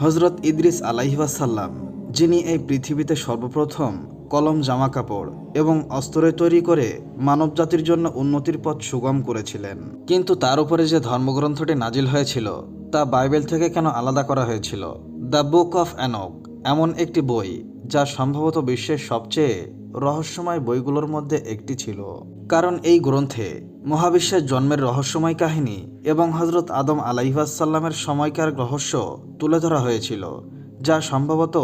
হজরত ইদ্রিস আলাইহাসাল্লাম যিনি এই পৃথিবীতে সর্বপ্রথম কলম জামা কাপড় এবং অস্ত্রে তৈরি করে মানবজাতির জন্য উন্নতির পথ সুগম করেছিলেন। কিন্তু তার উপরে যে ধর্মগ্রন্থটি নাজিল হয়েছিল, তা বাইবেল থেকে কেন আলাদা করা হয়েছিল? দ্য বুক অফ অ্যানক এমন একটি বই যা সম্ভবত বিশ্বের সবচেয়ে রহস্যময় বইগুলোর মধ্যে একটি ছিল। কারণ এই গ্রন্থে মহাবিশ্বের জন্মের রহস্যময় কাহিনী এবং হজরত আদম আলাইহাসাল্লামের সময়কার রহস্য তুলে ধরা হয়েছিল, যা সম্ভবত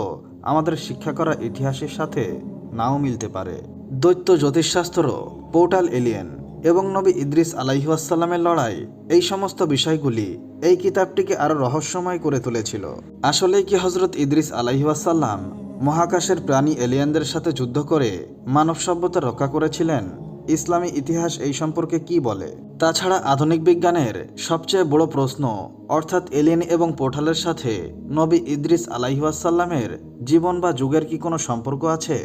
আমাদের শিক্ষা করা ইতিহাসের সাথে নাও মিলতে পারে। দৈত্য জ্যোতিষশাস্ত্র, পোর্টাল এলিয়েন এবং নবী ইদ্রিস আলাইহাসাল্লামের লড়াই, এই সমস্ত বিষয়গুলি এই কিতাবটিকে আরও রহস্যময় করে তুলেছিল। আসলে কি হজরত ইদ্রিস আলাইহাসাল্লাম মহাকাশের প্রাণী এলিয়েনদের সাথে যুদ্ধ করে মানব সভ্যতা রক্ষা করেছিলেন। ইসলামী ইতিহাস এই সম্পর্কে কি বলে? তাছাড়া আধুনিক বিজ্ঞানের সবচেয়ে বড় প্রশ্ন, অর্থাৎ এলিয়েন এবং পোর্টালের সাথে নবী ইদ্রিস আলাইহাসাল্লামের জীবন বা যুগের কি কোনো সম্পর্ক আছে?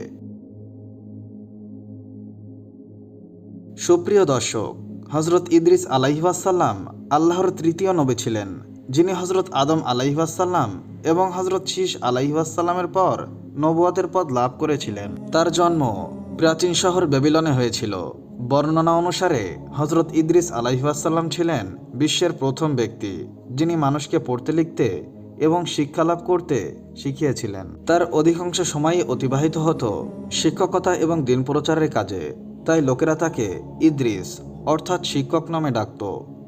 সুপ্রিয় দর্শক হজরত ইদ্রিস আলাইহাসাল্লাম আল্লাহর তৃতীয় নবী ছিলেন, যিনি হজরত আদম আলাইহাসাল্লাম এবং হজরত শীষ আলাইহাসাল্লামের পর নবুয়াতের পদ লাভ করেছিলেন। তার জন্ম প্রাচীন শহর বেবিলনে হয়েছিল। বর্ণনা অনুসারে হজরত ইদ্রিস আলাইহাসাল্লাম ছিলেন বিশ্বের প্রথম ব্যক্তি, যিনি মানুষকে পড়তে লিখতে এবং শিক্ষা লাভ করতে শিখিয়েছিলেন। তার অধিকাংশ সময়ই অতিবাহিত হতো শিক্ষকতা এবং দিন প্রচারের কাজে। তাই লোকেরা তাকে ইদ্রিস, অর্থাৎ শিক্ষক নামে ডাকত।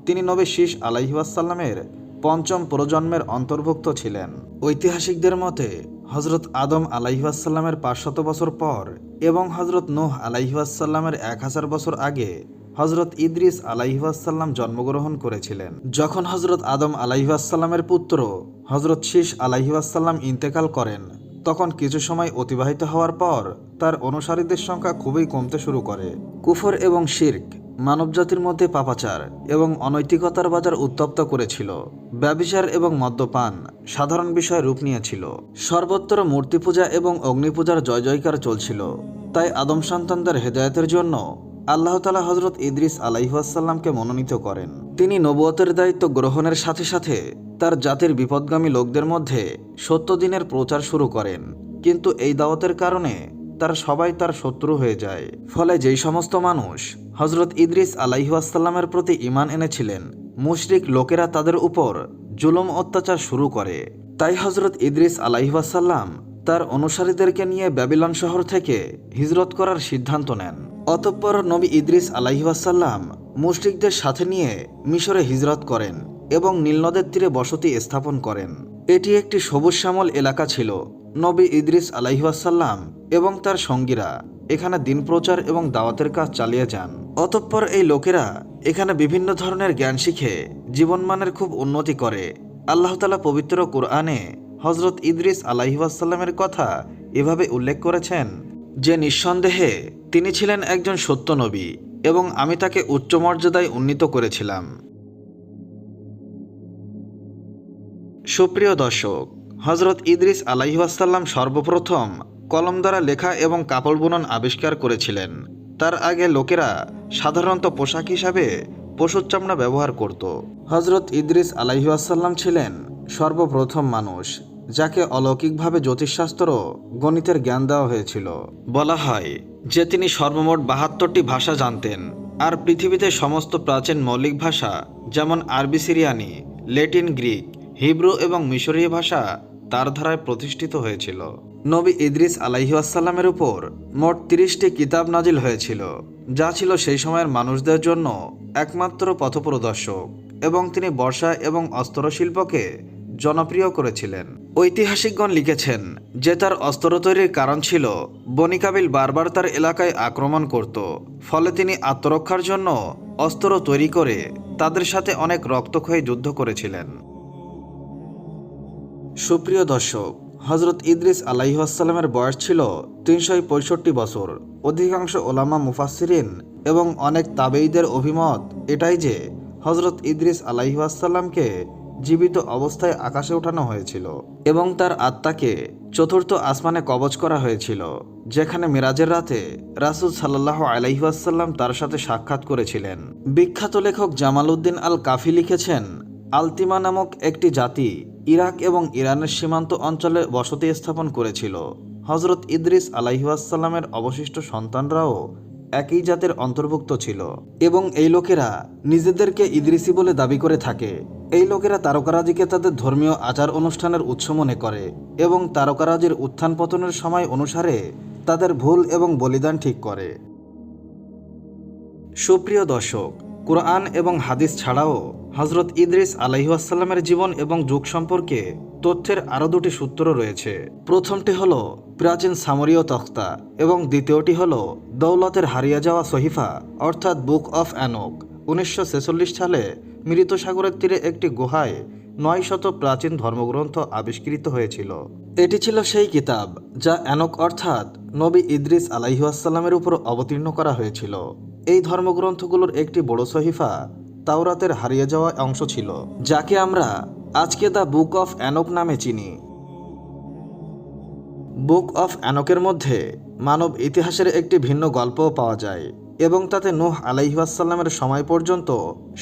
তিনি নবী শীষ আলাইহাসাল্লামের পঞ্চম প্রজন্মের অন্তর্ভুক্ত ছিলেন। ঐতিহাসিকদের মতে হজরত আদম আলাইহাসাল্লামের পাঁচশত বছর পর এবং হজরত নোহ আলাইহাসাল্লামের এক হাজার বছর আগে হজরত ইদ্রিস আলাইহাসাল্লাম জন্মগ্রহণ করেছিলেন। যখন হজরত আদম আলাইহাসাল্লামের পুত্র হজরত শীষ আলাইহাসাল্লাম ইন্তেকাল করেন, তখন কিছু সময় অতিবাহিত হওয়ার পর তার অনুসারীদের সংখ্যা খুবই কমতে শুরু করে। কুফর এবং শির্ক মানবজাতির মধ্যে পাপাচার এবং অনৈতিকতার বাজার উত্তপ্ত করেছিল। ব্যবিচার এবং মদ্যপান সাধারণ বিষয় রূপ নিয়েছিল। সর্বত্র মূর্তি পূজা এবং অগ্নিপূজার জয় জয়কার চলছিল। তাই আদম সন্তানদের হেদায়তের জন্য আল্লাহ তালা হজরত ইদ্রিস আলাইহাসাল্লামকে মনোনীত করেন। তিনি নবুয়তের দায়িত্ব গ্রহণের সাথে সাথে তার জাতির বিপদগামী লোকদের মধ্যে সত্য দিনের প্রচার শুরু করেন। কিন্তু এই দাওয়াতের কারণে তার সবাই তার শত্রু হয়ে যায়। ফলে যেই সমস্ত মানুষ হজরত ইদ্রিস আলাইহাসাল্লামের প্রতি ইমান এনেছিলেন, মুশরিক লোকেরা তাদের উপর জুলুম অত্যাচার শুরু করে। তাই হজরত ইদ্রিস আলাইহাসাল্লাম তার অনুসারীদেরকে নিয়ে ব্যাবিলন শহর থেকে হিজরত করার সিদ্ধান্ত নেন। অতঃপর নবী ইদ্রিস আলাইহাসাল্লাম মুশরিকদের সাথে নিয়ে মিশরে হিজরত করেন এবং নীলনদের তীরে বসতি স্থাপন করেন। এটি একটি সবুজ শ্যামল এলাকা ছিল। নবী ইদ্রিস আলাইহাসাল্লাম এবং তার সঙ্গীরা এখানে দিন প্রচার এবং দাওয়াতের কাজ চালিয়ে যান। অতঃপর এই লোকেরা এখানে বিভিন্ন ধরনের জ্ঞান শিখে জীবনমানের খুব উন্নতি করে। আল্লাহ তালা পবিত্র কোরআনে হজরত ইদ্রিস আলাইহাসাল্লামের কথা এভাবে উল্লেখ করেছেন, যে নিঃসন্দেহে তিনি ছিলেন একজন সত্য নবী এবং আমি তাকে উচ্চ মর্যাদায় উন্নীত করেছিলাম। সুপ্রিয় দর্শক হজরত ইদ্রিস আলাইহাসাল্লাম সর্বপ্রথম কলম দ্বারা লেখা এবং কাপড় বুনন আবিষ্কার করেছিলেন। তার আগে লোকেরা সাধারণত পোশাক হিসাবে পশুর চামড়া ব্যবহার করত। হজরত ইদ্রিস আলাইহাসাল্লাম ছিলেন সর্বপ্রথম মানুষ, যাকে অলৌকিকভাবে জ্যোতিষশাস্ত্র গণিতের জ্ঞান দেওয়া হয়েছিল। বলা হয় যে তিনি সর্বমোট বাহাত্তরটি ভাষা জানতেন, আর পৃথিবীতে সমস্ত প্রাচীন মৌলিক ভাষা যেমন আরবি, সিরিয়ানি লেটিন গ্রিক, হিব্রু এবং মিশরীয় ভাষা তার ধারায় প্রতিষ্ঠিত হয়েছিল। নবী ইদ্রিস আলাইহাসাল্লামের উপর মোট তিরিশটি কিতাব নাজিল হয়েছিল, যা ছিল সেই সময়ের মানুষদের জন্য একমাত্র পথপ্রদর্শক এবং তিনি বর্ষা এবং অস্ত্রশিল্পকে জনপ্রিয় করেছিলেন। ঐতিহাসিকগণ লিখেছেন যে তার অস্ত্র তৈরির কারণ ছিল বনিকাবিল বারবার তার এলাকায় আক্রমণ করত, ফলে তিনি আত্মরক্ষার জন্য অস্ত্র তৈরি করে তাদের সাথে অনেক রক্তক্ষয়ী যুদ্ধ করেছিলেন। সুপ্রিয় দর্শক হজরত ইদ্রিস আলাইহাসাল্লামের বয়স ছিল তিনশো পঁয়ষট্টি বছর। অধিকাংশ ওলামা মুফাসিরিন এবং অনেক তাবেইদের অভিমত এটাই যে হজরত ইদ্রিস আলাইহাসাল্লামকে জীবিত অবস্থায় আকাশে ওঠানো হয়েছিল এবং তার আত্মাকে চতুর্থ আসমানে কবচ করা হয়েছিল, যেখানে মিরাজের রাতে রাসুল সাল্লাহ আলাইহাসাল্লাম তার সাথে সাক্ষাৎ করেছিলেন। বিখ্যাত লেখক জামাল উদ্দিন আল কাফি লিখেছেন, আলতিমা নামক একটি জাতি ইরাক এবং ইরানের সীমান্ত অঞ্চলে বসতি স্থাপন করেছিল। হজরত ইদ্রিস আলাইহাসাল্লামের অবশিষ্ট সন্তানরাও একই জাতের অন্তর্ভুক্ত ছিল এবং এই লোকেরা নিজেদেরকে ইদ্রিসি বলে দাবি করে থাকে। এই লোকেরা তারকারাজিকে তাদের ধর্মীয় আচার অনুষ্ঠানের উৎস মনে করে এবং তারকারাজির উত্থান পতনের সময় অনুসারে তাদের ভুল এবং বলিদান ঠিক করে। সুপ্রিয় দর্শক, কোরআন এবং হাদিস ছাড়াও হজরত ইদ্রিস আলাইহাসাল্লামের জীবন এবং যুগ সম্পর্কে তথ্যের আরও দুটি সূত্র রয়েছে। প্রথমটি হল প্রাচীন সামরীয় তখ্তা এবং দ্বিতীয়টি হল দৌলতের হারিয়ে যাওয়া সহিফা, অর্থাৎ বুক অফ অ্যানোক। উনিশশো সালে মৃত সাগরের তীরে একটি গুহায় নয় শত প্রাচীন ধর্মগ্রন্থ আবিষ্কৃত হয়েছিল। এটি ছিল সেই কিতাব যা অ্যানক অর্থাৎ নবী ইদ্রিস আলাইহাসাল্লামের উপর অবতীর্ণ করা হয়েছিল। এই ধর্মগ্রন্থগুলোর একটি বড় সহিফা তাওরাতের হারিয়ে যাওয়া অংশ ছিল, যাকে আমরা আজকে দ্য বুক অফ অ্যানক নামে চিনি। বুক অফ অ্যানকের মধ্যে মানব ইতিহাসের একটি ভিন্ন গল্পও পাওয়া যায় এবং তাতে নুহ আলাইহাসাল্লামের সময় পর্যন্ত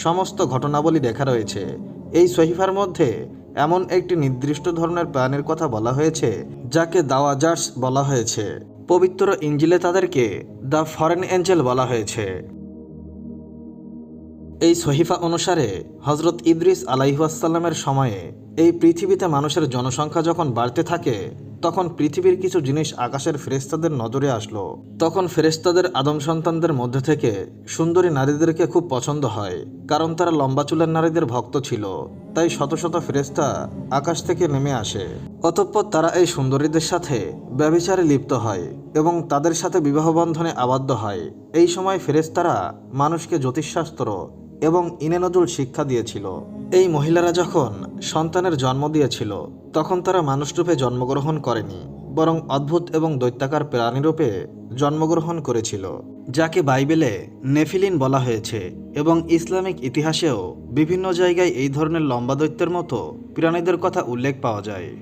সমস্ত ঘটনাবলী লেখা রয়েছে। এই সহিফার মধ্যে এমন একটি নির্দিষ্ট ধরনের প্রাণীর কথা বলা হয়েছে, যাকে দাওয়াজার্স বলা হয়েছে। পবিত্র ইঞ্জিলে তাদেরকে দ্য ফরেন এঞ্জেল বলা হয়েছে। এই সহিফা অনুসারে হজরত ইদ্রিস আলাইহাসাল্লামের সময়ে এই পৃথিবীতে মানুষের জনসংখ্যা যখন বাড়তে থাকে, তখন পৃথিবীর কিছু জিনিস আকাশের ফেরেস্তাদের নজরে আসলো। তখন ফেরেস্তাদের আদম সন্তানদের মধ্যে থেকে সুন্দরী নারীদেরকে খুব পছন্দ হয়, কারণ তারা লম্বা চুলের নারীদের ভক্ত ছিল। তাই শত শত ফেরেস্তা আকাশ থেকে নেমে আসে। অতঃপর তারা এই সুন্দরীদের সাথে ব্যভিচারে লিপ্ত হয় এবং তাদের সাথে বিবাহ বন্ধনে আবদ্ধ হয়। এই সময় ফেরেস্তারা মানুষকে জ্যোতিষশাস্ত্র এবং ইনেনজুল শিক্ষা দিয়েছিল। এই মহিলারা যখন সন্তানের জন্ম দিয়েছিল, তখন তারা মানুষরূপে জন্মগ্রহণ করেনি, বরং অদ্ভুত এবং দৈত্যাকার প্রাণীরূপে জন্মগ্রহণ করেছিল, যাকে বাইবেলে নেফিলিন বলা হয়েছে এবং ইসলামিক ইতিহাসেও বিভিন্ন জায়গায় এই ধরনের লম্বা দৈত্যের মতো প্রাণীদের কথা উল্লেখ পাওয়া যায়।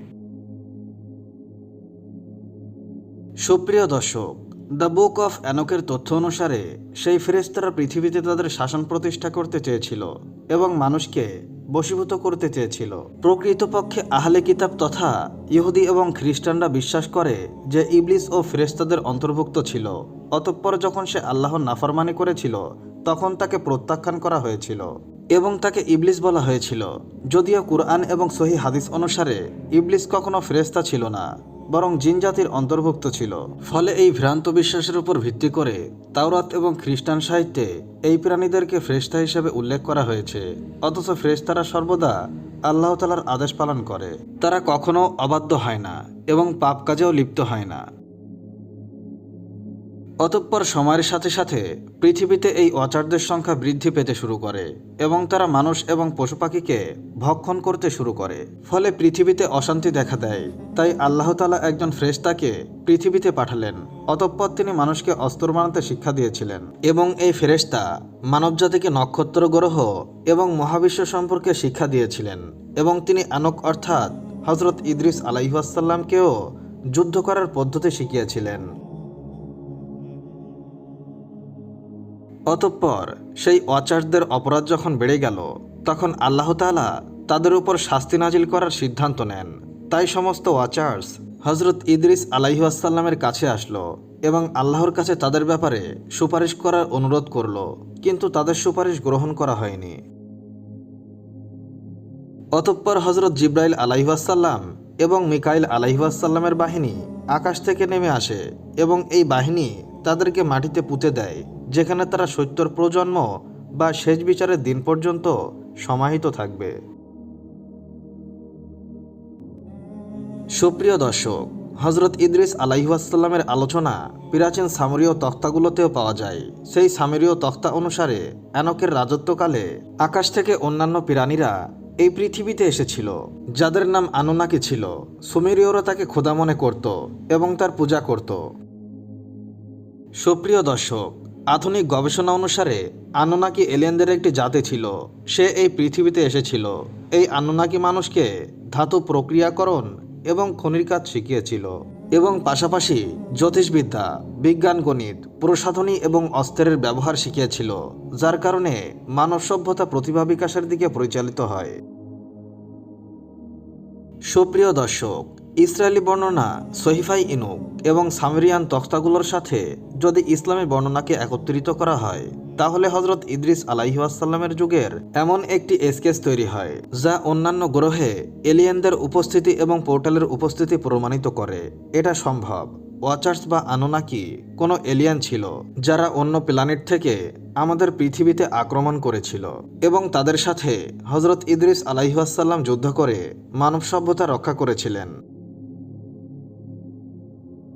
সুপ্রিয় দর্শক দ্য বুক অফ অ্যানোকের তথ্য অনুসারে, সেই ফেরেস্তারা পৃথিবীতে তাদের শাসন প্রতিষ্ঠা করতে চেয়েছিল এবং মানুষকে বশীভূত করতে চেয়েছিল। প্রকৃতপক্ষে আহলে কিতাব তথা ইহুদি এবং খ্রিস্টানরা বিশ্বাস করে যে ইবলিস ও ফেরেস্তাদের অন্তর্ভুক্ত ছিল। অতঃপর যখন সে আল্লাহর নাফরমানি করেছিল, তখন তাকে প্রত্যাখ্যান করা হয়েছিল এবং তাকে ইবলিস বলা হয়েছিল। যদিও কুরআন এবং সহি হাদিস অনুসারে, ইবলিস কখনো ফেরেস্তা ছিল না। বরং জিন জাতির অন্তর্ভুক্ত ছিল। ফলে এই ভ্রান্ত বিশ্বাসের উপর ভিত্তি করে তাওরাত এবং খ্রিস্টান সাহিত্যে এই প্রাণীদেরকে ফ্রেস্তা হিসেবে উল্লেখ করা হয়েছে। অথচ ফ্রেস্তারা সর্বদা আল্লাহ তালার আদেশ পালন করে। তারা কখনও অবাধ্য হয় না এবং পাপ কাজেও লিপ্ত হয় না। অতঃপর সময়ের সাথে সাথে পৃথিবীতে এই অচারদের সংখ্যা বৃদ্ধি পেতে শুরু করে এবং তারা মানুষ এবং পশু পাখিকে ভক্ষণ করতে শুরু করে। ফলে পৃথিবীতে অশান্তি দেখা দেয়। তাই আল্লাহ তালা একজন ফ্রেস্তাকে পৃথিবীতে পাঠালেন। অতঃপর তিনি মানুষকে অস্ত্র বানাতে শিক্ষা দিয়েছিলেন এবং এই ফেরেস্তা মানবজাতিকে নক্ষত্র গ্রহ এবং মহাবিশ্ব সম্পর্কে শিক্ষা দিয়েছিলেন এবং তিনি আনক অর্থাৎ হজরত ইদ্রিস আলাইহাসাল্লামকেও যুদ্ধ করার পদ্ধতি শিখিয়েছিলেন। অতঃপর সেই অচার্যদের অপরাধ যখন বেড়ে গেল, তখন আল্লাহ তাআলা তাদের উপর শাস্তি নাজিল করার সিদ্ধান্ত নেন। তাই সমস্ত ওয়াচার্স হজরত ইদ্রিস আলাইহাসাল্লামের কাছে আসলো এবং আল্লাহর কাছে তাদের ব্যাপারে সুপারিশ করার অনুরোধ করল, কিন্তু তাদের সুপারিশ গ্রহণ করা হয়নি। অতঃপর হজরত জিব্রাইল আলাইহাসাল্লাম এবং মিকাইল আলাইহাসাল্লামের বাহিনী আকাশ থেকে নেমে আসে এবং এই বাহিনী তাদেরকে মাটিতে পুঁতে দেয়, যেখানে তারা সত্তর প্রজন্ম বা শেষ বিচারের দিন পর্যন্ত সমাহিত থাকবে। সুপ্রিয় দর্শক হজরত ইদ্রিস আলাইহাসাল্লামের আলোচনা প্রাচীন সামরীয় তক্তাগুলোতেও পাওয়া যায়। সেই সামরীয় তক্তা অনুসারে অ্যানকের রাজত্বকালে আকাশ থেকে অন্যান্য প্রাণীরা এই পৃথিবীতে এসেছিল, যাদের নাম আনুনাকি ছিল। সুমেরীয়রা তাকে খোদা মনে করত এবং তার পূজা করত। সুপ্রিয় দর্শক, আধুনিক গবেষণা অনুসারে আনুনাকি এলিয়েনদের একটি জাতি ছিল। সে এই পৃথিবীতে এসেছিল। এই আনুনাকি মানুষকে ধাতু প্রক্রিয়াকরণ এবং খনির কাজ শিখিয়েছিল এবং পাশাপাশি জ্যোতিষবিদ্যা, বিজ্ঞান, গণিত, প্রসাধনী এবং অস্ত্রের ব্যবহার শিখিয়েছিল, যার কারণে মানব সভ্যতা প্রতিভা বিকাশের দিকে পরিচালিত হয়। সুপ্রিয় দর্শক ইসরায়েলি বর্ণনা সহিফাই ইনুক এবং সামেরিয়ান তখতাগুলোর সাথে যদি ইসলামী বর্ণনাকে একত্রিত করা হয়, তাহলে হজরত ইদ্রিস আলাইহাসাল্লামের যুগের এমন একটি এসকেস তৈরি হয়, যা অন্যান্য গ্রহে এলিয়েনদের উপস্থিতি এবং পোর্টালের উপস্থিতি প্রমাণিত করে। এটা সম্ভব। ওয়াচার্স বা আনোনাকি কোনো এলিয়ান ছিল, যারা অন্য প্ল্যানেট থেকে আমাদের পৃথিবীতে আক্রমণ করেছিল এবং তাদের সাথে হজরত ইদ্রিস আলাইহাসাল্লাম যুদ্ধ করে মানব সভ্যতা রক্ষা করেছিলেন।